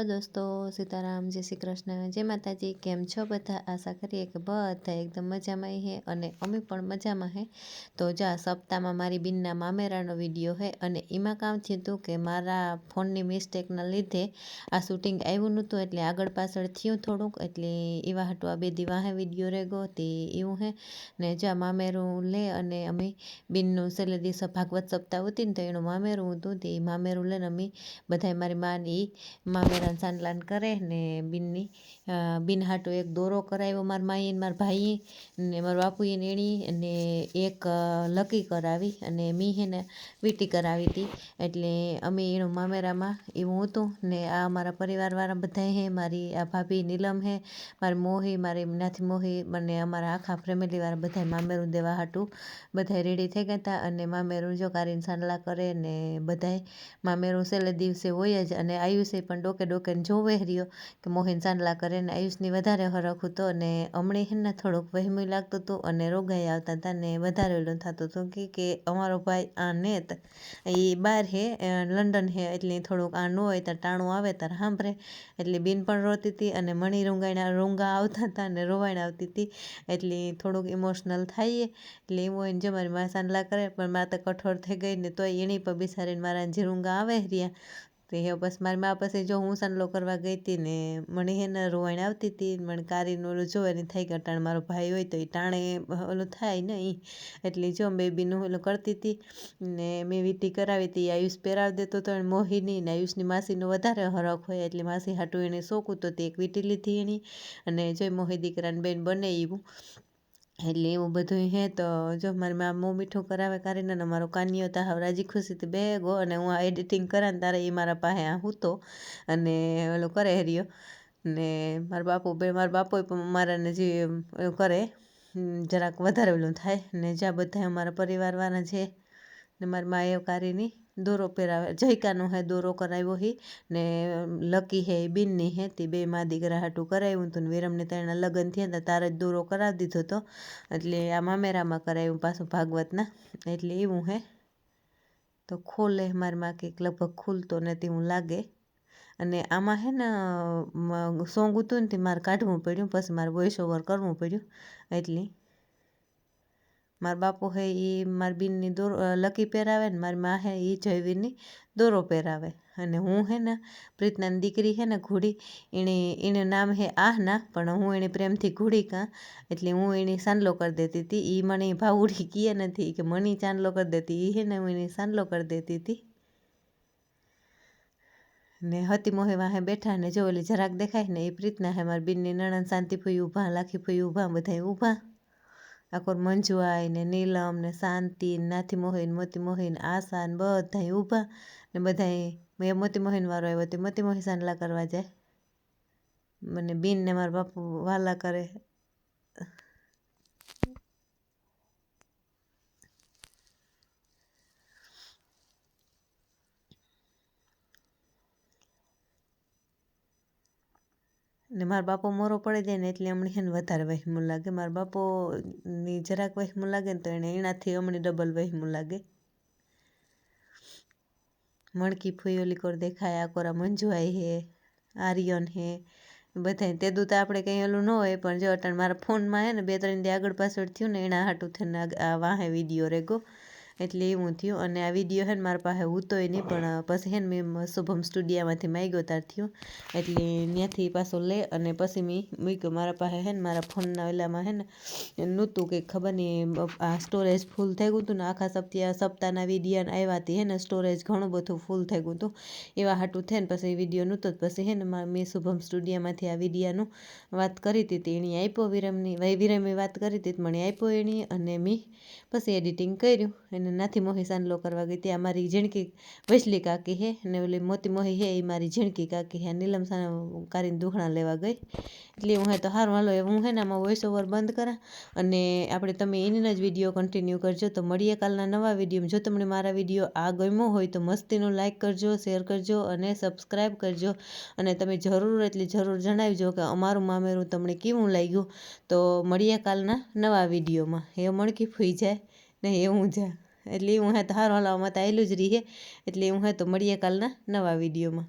Hello દોસ્તો, સીતારામ, જય શ્રી કૃષ્ણ, જય માતાજી, કેમ છો બધા? આશા કરીએ કે બધા એકદમ મજામાં હે અને અમે પણ મજામાં હે. તો જા સપ્તાહમાં મારી બિનના મામેરાનો વીડિયો હે અને એમાં કામ થયું હતું કે મારા ફોનની મિસ્ટેકના લીધે આ શૂટિંગ આવ્યું નહોતું એટલે આગળ પાછળ થયું થોડુંક એટલે એવા હટવા બે દી વાહે વીડિયો ગયો તે એવું હે. ને જા મામેરું લે અને અમે બિનનું છેલ્લે દિવસે ભાગવત સપ્તાહ હતી ને તો એનું મામેરું હતું તે મામેરું લઈને અમે બધાય મારી માની મામેરાન સાનલાન કરે ને બિનની બિન હાટો એક દોરો કરાવ્યો મારા માઈએ મારા ભાઈએ ને મારા બાપુએ ને એણી અને એક લકી કરાવી અને મી હે ને વીટી કરાવી હતી એટલે અમે એનું મામેરામાં એવું હતું ને આ અમારા પરિવારવાળા બધા હે, મારી આ ભાભી નીલમ હે, મારી મોહી, મારી નાથી મોહી મને અમારા આખા ફેમિલીવાળા બધા મામેરું દેવા હાટું બધા રેડી થઈ ગયા હતા અને મામેરું જો કારીને સાંડલા કરે ને બધાય મામેરું છેલ્લે દિવસે હોય જ અને આયુષે પણ ડોકે ડોકે જોવે રહ્યો કે મોહિન ચાંદલા કરે ને આયુષની વધારે હરખ હતો અને હમણે હેને થોડુંક વહેમું લાગતું હતું અને રોગાઈ આવતા હતા ને વધારે ઓલું થતું હતું કે કે અમારો ભાઈ આ નેત એ બહાર હે લંડન હે, એટલે થોડુંક આ ન હોય તો ટાણું આવે ત્યારે સાંભળે એટલે બિન પણ રોતી હતી અને મણી રૂંગાઈના રૂંગા આવતા હતા અને રોવાણ આવતી હતી. એટલે થોડુંક ઇમોશનલ થાય એટલે એવું હોય ને જો મારી મા સાંડલા કરે, પણ મા તો કઠોર થઈ ગઈ ને તોય એની પણ બિસારીને મારા જે રૂંગા આવે રહ્યા તે હે. બસ મારી મા પાસે જો હું સાંડલો કરવા ગઈ હતી ને, મને હે ને રોવાણ આવતી હતી મને કારીનું ઓલું જોવે ને થઈ ગયા મારો ભાઈ હોય તો એ ટાણે ઓલું થાય ને એ એટલે જો બેબીનું ઓલું કરતી હતી ને મેં વીટી કરાવી હતી આયુષ પહેરાવી દેતો હતો મોહિની ને આયુષની માસીનો વધારે હરખ હોય એટલે માસી હાટું એને શોખું તો તે એક વીટી લીધી એની. અને જો મોહી દીકરાને બેન બને એવું. એટલે એવું બધું હે તો જો મારી મા મો મીઠું કરાવે કરીને ને મારો કાનિયો તા હાવ રાજી ખુશીથી બેગો અને હું આ એડિટિંગ કરે ને તારે એ મારા પાસે આ હૂતો અને ઓલો કરે હેરિયો ને મારા બાપુ બે, મારા બાપુએ પણ મારાને જે કરે જરાક વધારે ઓલું થાય ને જ્યાં બધા અમારા પરિવારવાળા છે ને મારી માએ કારીની દોરો પહેરાવે. જયકાનો હે, દોરો કરાવ્યો હી ને લકી હે, બિનની હે, તે બે મા દીકરા હાટું કરાવ્યું હતું ને, વિરમને તેના લગ્ન થયા હતા, તારે જ દોરો કરાવી દીધો હતો એટલે આ મામેરામાં કરાવ્યું પાછું ભાગવતના. એટલે એવું હે. તો ખોલે મારી માં કંઈક લગભગ ખુલતો નથી હું લાગે. અને આમાં હે ને સોંગ હતું ને તે મારે કાઢવું પડ્યું, પછી મારે વોઇસ ઓવર કરવું પડ્યું. એટલે મારા બાપુ હે એ મારી બીનની દોરો લકી પહેરાવે ને મારી મા હે એ જયવીરની દોરો પહેરાવે. અને હું હે ને, પ્રીતનાની દીકરી હે ને ઘોડી, એણે, એનું નામ હે આહના, પણ હું એને પ્રેમથી ઘોડી કાં, એટલે હું એને સાંડલો કરી દેતી હતી એ મને ભાવુડી કહે નથી કે મને ચાંદલો કરી દેતી. એ હે ને હું એને સાંડલો કરી દેતી હતી ને હતી મોહે વાહે બેઠા ને જો ઓલી જરાક દેખાય ને એ પ્રીતના હે મારી બિનની નણંદ શાંતિ ફૂઈ ઊભા લાખી ફૂઈ ઊભા બધા ઊભા. આખોર મંજુઆઈ ને નીલમ ને શાંતિ નાથી મોહીન મોતી મોહિન આશા ને બધા ઊભા ને બધા મેં મોતી મોહિન વાળો આવ્યો તે મોતી મોહી સાંડલા કરવા જાય. મને બિન ને મારા બાપુ વાલા કરે. ને મારા બાપો મોરો પડી જાય ને એટલે હમણાં એને વધારે વહેમું લાગે. મારા બાપોની જરાક વહેમું લાગે ને તો એને એનાથી હમણાં ડબલ વહેમું લાગે. મણકી ફૂયોલી કોર દેખાય, આ કોરા મંજુઆઈ હે, આર્યન હે તેદું તો આપણે કંઈ ઓલું ન હોય, પણ જો અટાણ મારા ફોનમાં હે ને બે ત્રણ દે આગળ પાછળ થયું ને એના હાટું થઈને આ વાહે વીડિયો રેગો. એટલે એવું થયું. અને આ વીડિયો હે ને મારા પાસે ઉતોય નહીં, પણ પછી હે ને મેં, શુભમ સ્ટુડિયામાંથી માગ્યો તાર થયું. એટલે ત્યાંથી પાછો લે, અને પછી મેં મૂક્યો. મારા પાસે હે ને મારા ફોનના ઓલામાં હે ને નહોતું કંઈક ખબર નહીં આ સ્ટોરેજ ફૂલ થઈ ગયું હતું ને, આખા સપ્તાહ સપ્તાહના વીડિયો આવ્યા હતી હે ને સ્ટોરેજ ઘણું બધું ફૂલ થઈ ગયું હતું. એવા હાટું થઈને પછી વીડિયો નહોતો પછી હે ને મેં શુભમ સ્ટુડિયામાંથી આ વિડીયાનું વાત કરી હતી એણે આપ્યો વિરમની વિરમે વાત કરી હતી મને આપ્યો એણે, અને મેં પછી એડિટિંગ કર્યું. એને અને નાથી મોહી સાંડલો કરવા ગઈ ત્યાં મારી ઝીણકી વૈસલી કાકી હે અને ઓલી મોતી મોહી હે એ મારી ઝીણકી કાકી હે. નીલમ સાને કારીને દુખણા લેવા ગઈ. એટલે હું હે તો સારું હાલો હું હે ને આમાં વોઇસ ઓવર બંધ કરા અને આપણે તમે એનીના જ વીડિયો કન્ટિન્યુ કરજો. તો મળીએ કાલના નવા વીડિયો જો તમને મારા વીડિયો આ ગમ્યો હોય તો મસ્તીનું લાઇક કરજો શેર કરજો અને સબસ્ક્રાઈબ કરજો. અને તમે જરૂર એટલી જરૂર જણાવજો કે અમારું મામેરું તમને કેવું લાગ્યું. તો મળીએ કાલના નવા વિડીયોમાં એ મણકી ફૂઈ જાય ને એવું જાય. એટલે હું હે તો હારું હાલો, આમાં તો આવેલું જ રહીએ એટલે હું હે તો મળીએ કાલના નવા વિડીયોમાં.